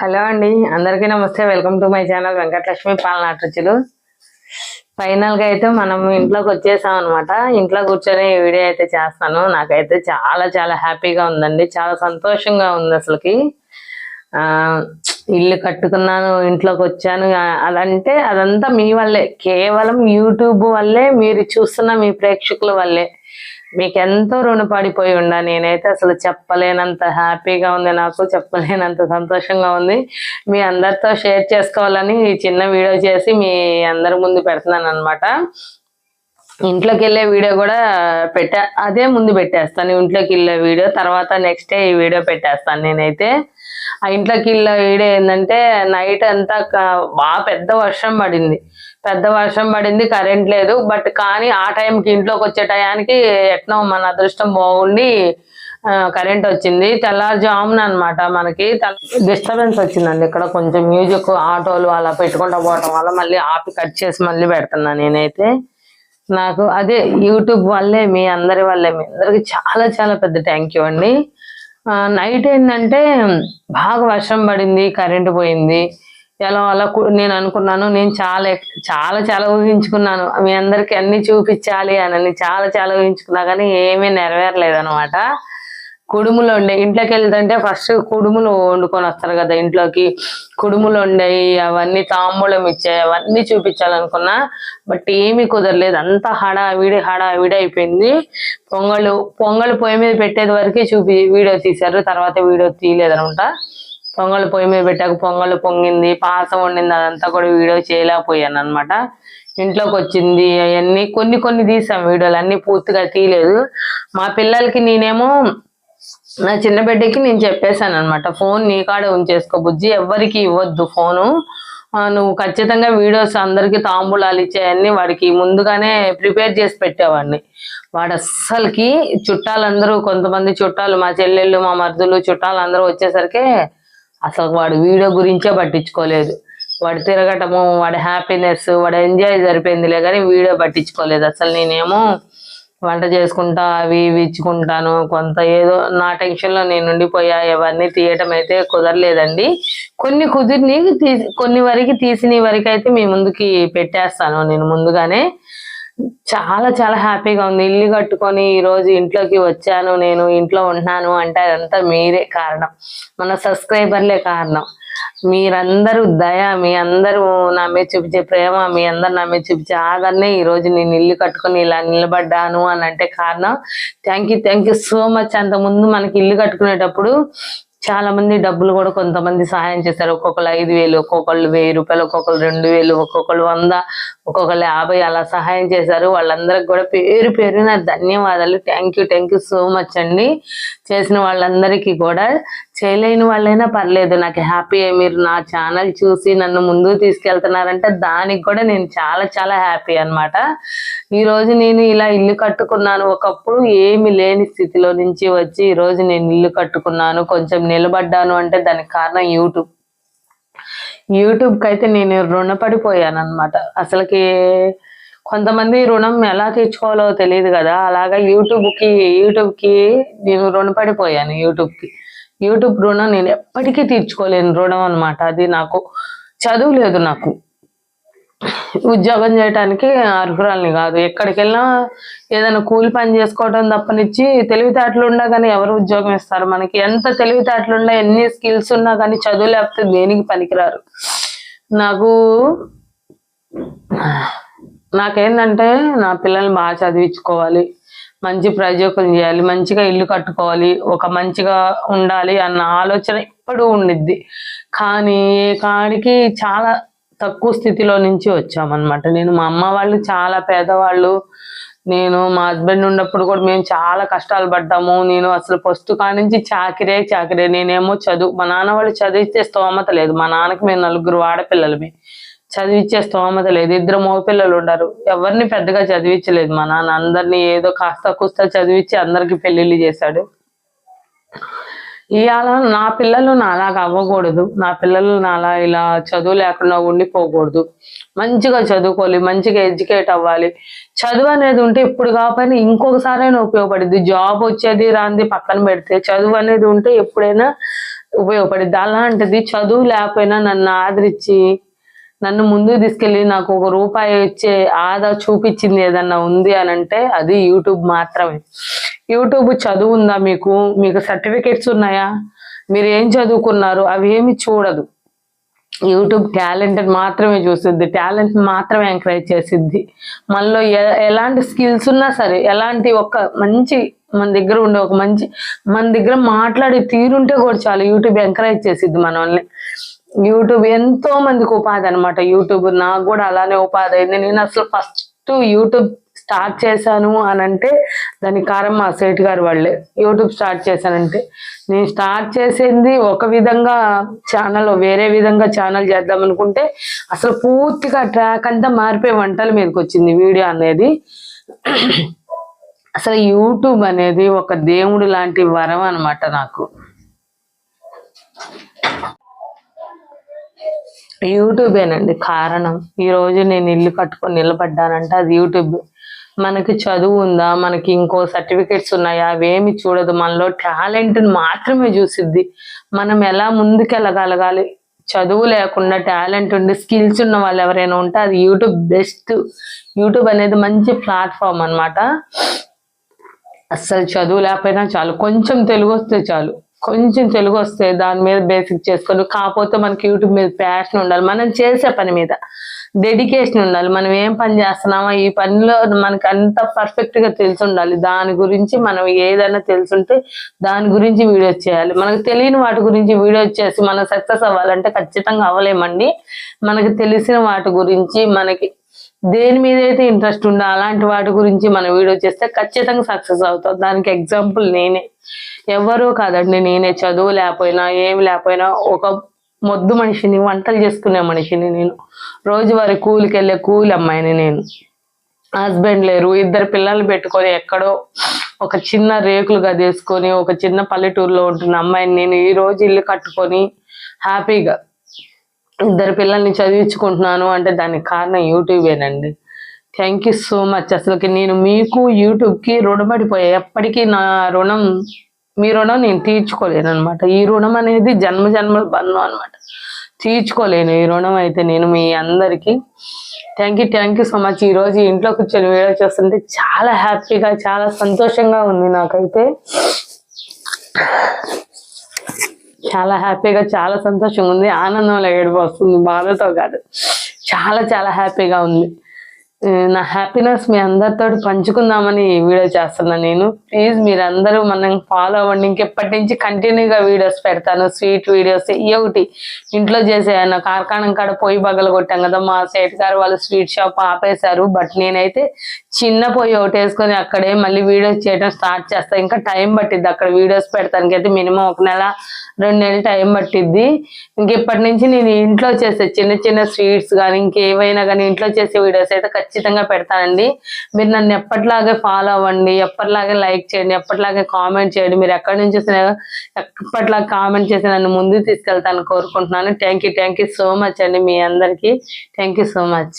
Hello అండి. అందరికీ నమస్తే. Welcome to my channel Venkatalakshmi పాలనాట రుచులు. ఫైనల్గా అయితే మనం ఇంట్లోకి వచ్చేసాం అనమాట ఇంట్లో కూర్చొని వీడియో అయితే చేస్తాను. నాకైతే చాలా చాలా హ్యాపీగా ఉందండి. చాలా సంతోషంగా ఉంది అసలుకి. ఆ ఇల్లు కట్టుకున్నాను ఇంట్లోకి వచ్చాను. అదంటే అదంతా మీ వల్లే. కేవలం యూట్యూబ్ వల్లే మీరు చూస్తున్న మీ ప్రేక్షకుల వల్లే. మీకు ఎంతో రుణపడిపోయి ఉండా నేనైతే అసలు చెప్పలేనంత హ్యాపీగా ఉంది. నాకు చెప్పలేనంత సంతోషంగా ఉంది. మీ అందరితో షేర్ చేసుకోవాలని ఈ చిన్న వీడియో చేసి మీ అందరి ముందు పెడుతున్నాను అనమాట ఇంట్లోకి వెళ్ళే వీడియో కూడా పెట్టా అదే ముందు పెట్టేస్తాను. ఇంట్లోకి వెళ్ళే వీడియో తర్వాత నెక్స్ట్ డే ఈ వీడియో పెట్టేస్తాను నేనైతే. ఆ ఇంట్లోకి ఇల్లు వీడియో ఏంటంటే నైట్ అంతా బాగా పెద్ద వర్షం పడింది. పెద్ద వర్షం పడింది కరెంట్ లేదు. బట్ కానీ ఆ టైంకి ఇంట్లోకి వచ్చే టయానికి ఎట్నో మన అదృష్టం బాగుండి కరెంట్ వచ్చింది. తెల్లారుజామున అనమాట మనకి. డిస్టర్బెన్స్ వచ్చిందండి ఇక్కడ కొంచెం. మ్యూజిక్ ఆటోలు అలా పెట్టుకుంటూ పోవటం వల్ల మళ్ళీ ఆపి కట్ చేసి మళ్ళీ పెడుతున్నా నేనైతే. నాకు అదే యూట్యూబ్ వల్లే మీ అందరి వల్లే. మీ అందరికి చాలా చాలా పెద్ద థ్యాంక్ యూ అండి. నైట్ ఏంటంటే బాగా వర్షం పడింది కరెంట్ పోయింది. ఎలా అలా నేను అనుకున్నాను నేను చాలా చాలా చాలా ఊహించుకున్నాను. మీ అందరికి అన్ని చూపించాలి అని చాలా చాలా ఊహించుకున్నా కానీ ఏమీ నెరవేరలేదు అనమాట కుడుములు ఉండే ఇంట్లోకి వెళ్తుంటే ఫస్ట్ కుడుములు వండుకొని వస్తారు కదా ఇంట్లోకి. కుడుములు ఉండేవి అవన్నీ తాంబూలం ఇచ్చాయి అవన్నీ చూపించాలనుకున్నా బట్ ఏమీ కుదరలేదు. అంతా హడావిడి హడావిడి అయిపోయింది. పొంగలు పొంగల్ పొయ్యి మీద పెట్టేది వరకే చూపి వీడియో తీశారు. తర్వాత వీడియో తీయలేదనమాట. పొంగల్ పొయ్యి మీద పెట్టాక పొంగల్ పొంగింది పాసం వండింది అదంతా కూడా వీడియో చేయలేకపోయాను అనమాట ఇంట్లోకి వచ్చింది అవన్నీ. కొన్ని కొన్ని తీసాం వీడియోలు. అన్ని పూర్తిగా తీయలేదు. మా పిల్లలకి నేనేమో నా చిన్న బిడ్డకి నేను చెప్పేశాను అనమాట ఫోన్ నీ కాడ ఉంచేసుకో. బుజ్జి ఎవ్వరికి ఇవ్వద్దు ఫోను. నువ్వు ఖచ్చితంగా వీడియోస్ అందరికి తాంబూలాలు ఇచ్చేయన్నీ వాడికి ముందుగానే ప్రిపేర్ చేసి పెట్టేవాడిని. వాడు అస్సలకి చుట్టాలందరూ కొంతమంది చుట్టాలు మా చెల్లెళ్ళు మా మరుదులు చుట్టాలు అందరూ వచ్చేసరికి అసలు వాడు వీడియో గురించే పట్టించుకోలేదు. వాడు తిరగటము వాడి హ్యాపీనెస్ వాడు ఎంజాయ్ సరిపోయిందిలే కానీ వీడియో పట్టించుకోలేదు. అసలు నేనేమో వంట చేసుకుంటా అవి ఇవి ఇచ్చుకుంటాను. కొంత ఏదో నా టెన్షన్లో నేను ఉండిపోయా ఇవన్నీ తీయటం అయితే కుదరలేదండి. కొన్ని కుదిరిని కొన్ని వరకు తీసిన వరకు అయితే మీ ముందుకి పెట్టేస్తాను. నేను ముందుగానే చాలా చాలా హ్యాపీగా ఉంది. ఇల్లు కట్టుకొని ఈరోజు ఇంట్లోకి వచ్చాను. నేను ఇంట్లో ఉంటున్నాను అంటే అదంతా మీరే కారణం. మన సబ్స్క్రైబర్లే కారణం. మీరందరూ దయ మీ అందరూ నా మీద చూపించే ప్రేమ మీ అందరు నా మీద చూపించే ఆదరణే ఈ రోజు నేను ఇల్లు కట్టుకొని ఇలా నిలబడ్డాను అని అంటే కారణం. Thank you thank you so much అంత ముందు మనకి ఇల్లు కట్టుకునేటప్పుడు చాలా మంది డబ్బులు కూడా కొంతమంది సహాయం చేశారు. ఒక్కొక్కరు ఐదు వేలు ఒక్కొక్కళ్ళు వెయ్యి రూపాయలు ఒక్కొక్కరు రెండు వేలు ఒక్కొక్కరు వంద ఒక్కొక్కళ్ళు యాభై అలా సహాయం చేశారు. వాళ్ళందరికి కూడా పేరు పేరున ధన్యవాదాలు. Thank you thank you so much అండి. చేసిన వాళ్ళందరికీ కూడా చేయలేని వాళ్ళైనా పర్లేదు. నాకు హ్యాపీ మీరు నా ఛానల్ చూసి నన్ను ముందుకు తీసుకెళ్తున్నారంటే దానికి కూడా నేను చాలా చాలా హ్యాపీ అన్నమాట. ఈ రోజు నేను ఇలా ఇల్లు కట్టుకున్నాను. ఒకప్పుడు ఏమి లేని స్థితిలో నుంచి వచ్చి ఈ రోజు నేను ఇల్లు కట్టుకున్నాను. కొంచెం నిలబడ్డాను అంటే దానికి కారణం యూట్యూబ్ యూట్యూబ్కి అయితే నేను రుణపడిపోయాను అనమాట అసలుకి కొంతమంది రుణం ఎలా తీర్చుకోవాలో తెలియదు కదా. అలాగా యూట్యూబ్కి యూట్యూబ్కి నేను రుణపడిపోయాను యూట్యూబ్కి. యూట్యూబ్ రుణం నేను ఎప్పటికీ తీర్చుకోలేను రుణం అనమాట అది నాకు చదువు లేదు నాకు. ఉద్యోగం చేయడానికి అర్హురాలని కాదు. ఎక్కడికి వెళ్ళినా ఏదైనా కూలి పని చేసుకోవడం తప్పనిచ్చి తెలివితేటలు ఉన్నా కానీ ఎవరు ఉద్యోగం ఇస్తారు? మనకి ఎంత తెలివితేటలు ఉన్నా ఎన్ని స్కిల్స్ ఉన్నా కానీ చదువు లేకపోతే దేనికి పనికిరారు? నాకు నాకేంటంటే నా పిల్లల్ని బాగా చదివించుకోవాలి. మంచి ప్రయోజకులు చేయాలి. మంచిగా ఇల్లు కట్టుకోవాలి. ఒక మంచిగా ఉండాలి అన్న ఆలోచన ఎప్పుడూ ఉండిద్ది. కానీ కాడికి చాలా తక్కువ స్థితిలో నుంచి వచ్చామన్నమాట. నేను మా అమ్మ వాళ్ళు చాలా పేదవాళ్ళు. నేను మా హస్బెండ్ ఉన్నప్పుడు కూడా మేము చాలా కష్టాలు పడ్డాము. నేను అసలు ఫస్ట్ కానించి చాకిరే చాకిరే. నేనేమో చదువు మా నాన్న వాళ్ళు చదివిస్తే స్తోమత లేదు. మా నాన్నకి మేము నలుగురు ఆడపిల్లలమే. చదివించే స్తోమత లేదు. ఇద్దరు మగపిల్లలు ఉన్నారు. ఎవరిని పెద్దగా చదివించలేదు మా నాన్న. అందరినీ ఏదో కాస్త కుస్త చదివించి అందరికి పెళ్ళిళ్ళు చేశాడు. ఇవాళ నా పిల్లలు నాలాగా అవ్వకూడదు. నా పిల్లలు నాలా ఇలా చదువు లేకుండా ఉండిపోకూడదు. మంచిగా చదువుకోవాలి మంచిగా ఎడ్యుకేట్ అవ్వాలి. చదువు అనేది ఉంటే ఇప్పుడు కాకపోయినా ఇంకొకసారైనా ఉపయోగపడుద్ది. జాబ్ వచ్చేది రాంది పక్కన పెడితే చదువు అనేది ఉంటే ఎప్పుడైనా ఉపయోగపడింది అలాంటిది చదువు లేకపోయినా నన్ను ఆదరించి నన్ను ముందుకు తీసుకెళ్ళి నాకు ఒక రూపాయి వచ్చే ఆదా చూపించింది ఏదన్నా ఉంది అని అంటే అది యూట్యూబ్ మాత్రమే. యూట్యూబ్ చదువు ఉందా మీకు? మీకు సర్టిఫికేట్స్ ఉన్నాయా? మీరు ఏం చదువుకున్నారు? అవి ఏమి చూడదు. యూట్యూబ్ టాలెంట్ మాత్రమే చూసిద్ది. టాలెంట్ మాత్రమే ఎంకరేజ్ చేసిద్ది. మనలో ఎలాంటి స్కిల్స్ ఉన్నా సరే ఎలాంటి ఒక మంచి మన దగ్గర ఉండే ఒక మంచి మన దగ్గర మాట్లాడే తీరుంటే కూడా చాలు యూట్యూబ్ ఎంకరేజ్ చేసిద్ది మనల్ని. యూట్యూబ్ ఎంతో మందికి ఉపాధి అనమాట యూట్యూబ్ నాకు కూడా అలానే ఉపాధి అయింది. నేను అసలు ఫస్ట్ యూట్యూబ్ స్టార్ట్ చేశాను అని అంటే దానికి కారణం మా సేట్ గారు వాళ్ళే. యూట్యూబ్ స్టార్ట్ చేశానంటే నేను స్టార్ట్ చేసింది ఒక విధంగా ఛానల్ వేరే విధంగా ఛానల్ చేద్దాం అనుకుంటే అసలు పూర్తిగా ట్రాక్ అంతా మారిపోయి వంటల మీదకి వచ్చింది వీడియో అనేది. అసలు యూట్యూబ్ అనేది ఒక దేవుడు లాంటి వరం అనమాట నాకు. యూట్యూబేనండి కారణం. ఈరోజు నేను ఇల్లు కట్టుకొని నిలబడ్డానంటే అది యూట్యూబ్. మనకి చదువు ఉందా? మనకి ఇంకో సర్టిఫికెట్స్ ఉన్నాయా? అవేమి చూడదు. మనలో టాలెంట్ని మాత్రమే చూసిద్ది. మనం ఎలా ముందుకెళ్ళగలగాలి చదువు లేకుండా టాలెంట్ ఉండి స్కిల్స్ ఉన్న వాళ్ళు ఎవరైనా ఉంటే అది యూట్యూబ్ బెస్ట్. యూట్యూబ్ అనేది మంచి ప్లాట్ఫామ్ అన్నమాట. అస్సలు చదువు లేకపోయినా చాలు. కొంచెం తెలుగు వస్తే చాలు. కొంచెం తెలుగు వస్తే దాని మీద బేసిక్ చేసుకొని కాకపోతే మనకి యూట్యూబ్ మీద ప్యాషన్ ఉండాలి. మనం చేసే పని మీద డెడికేషన్ ఉండాలి. మనం ఏం పని చేస్తున్నామో ఈ పనిలో మనకి అంత పర్ఫెక్ట్గా తెలిసి ఉండాలి. దాని గురించి మనం ఏదైనా తెలుసుంటే దాని గురించి వీడియో చేయాలి. మనకు తెలియని వాటి గురించి వీడియో చేసి మనం సక్సెస్ అవ్వాలంటే ఖచ్చితంగా అవ్వలేమండి. మనకి తెలిసిన వాటి గురించి మనకి దేని మీద అయితే ఇంట్రెస్ట్ ఉందో అలాంటి వాటి గురించి మనం వీడియో చేస్తే ఖచ్చితంగా సక్సెస్ అవుతాం. దానికి ఎగ్జాంపుల్ నేనే. ఎవరూ కాదండి నేనే చదువు లేకపోయినా ఏమి లేకపోయినా ఒక మొద్దు మనిషిని వంటలు చేసుకునే మనిషిని నేను. రోజువారి కూలికి వెళ్ళే కూలి అమ్మాయిని నేను. హస్బెండ్ లేరు ఇద్దరు పిల్లల్ని పెట్టుకొని ఎక్కడో ఒక చిన్న రేకులుగా తీసుకొని ఒక చిన్న పల్లెటూరులో ఉంటున్న అమ్మాయిని నేను ఈ రోజు ఇల్లు కట్టుకొని హ్యాపీగా ఇద్దరు పిల్లల్ని చదివించుకుంటున్నాను అంటే దానికి కారణం యూట్యూబేనండి. Thank you so much. అసలుకి నేను మీకు యూట్యూబ్కి రుణపడిపోయా. ఎప్పటికీ నా రుణం మీ రుణం నేను తీర్చుకోలేను అనమాట ఈ రుణం అనేది జన్మ జన్మల బంధం అనమాట తీర్చుకోలేను ఈ రుణం అయితే నేను మీ అందరికీ. Thank you thank you so much ఈ రోజు ఇంట్లో కూర్చొని వీడియో చేస్తుంటే చాలా హ్యాపీగా చాలా సంతోషంగా ఉంది నాకైతే. చాలా హ్యాపీగా చాలా సంతోషంగా ఉంది. ఆనందంలో ఏడుపు వస్తుంది. బాధతో కాదు. చాలా చాలా హ్యాపీగా ఉంది. నా హ్యాపీనెస్ మీ అందరితో పంచుకుందామని వీడియో చేస్తున్నా నేను. ప్లీజ్ మీరందరూ మనం ఫాలో అవ్వండి. ఇంకెప్పటి నుంచి కంటిన్యూగా వీడియోస్ పెడతాను. స్వీట్ వీడియోస్ ఇవి ఒకటి ఇంట్లో చేసే కార్ఖానం కాడ పొయ్యి బగలు కొట్టాం కదా మా సేట్ గారు వాళ్ళు స్వీట్ షాప్ ఆపేశారు. బట్ నేనైతే చిన్న పొయ్యి ఒకటి వేసుకొని అక్కడే మళ్ళీ వీడియోస్ చేయడం స్టార్ట్ చేస్తాను ఇంకా టైం పట్టిద్ది అక్కడ వీడియోస్ పెడతానికి. అయితే మినిమం ఒక నెల రెండు నెలలు టైం పట్టిద్ది. ఇంకెప్పటి నుంచి నేను ఇంట్లో చేసే చిన్న చిన్న స్వీట్స్ కానీ ఇంకేవైనా కానీ ఇంట్లో చేసే వీడియోస్ అయితే ఖచ్చితంగా పెడతానండి. మీరు నన్ను ఎప్పటిలాగే ఫాలో అవ్వండి ఎప్పటిలాగే లైక్ చేయండి ఎప్పటిలాగే కామెంట్ చేయండి. మీరు ఎక్కడి నుంచి వచ్చినా ఎప్పటిలాగా కామెంట్ చేసి నన్ను ముందుకు తీసుకెళ్తాను కోరుకుంటున్నాను. Thank you thank you so much అండి మీ అందరికీ. Thank you so much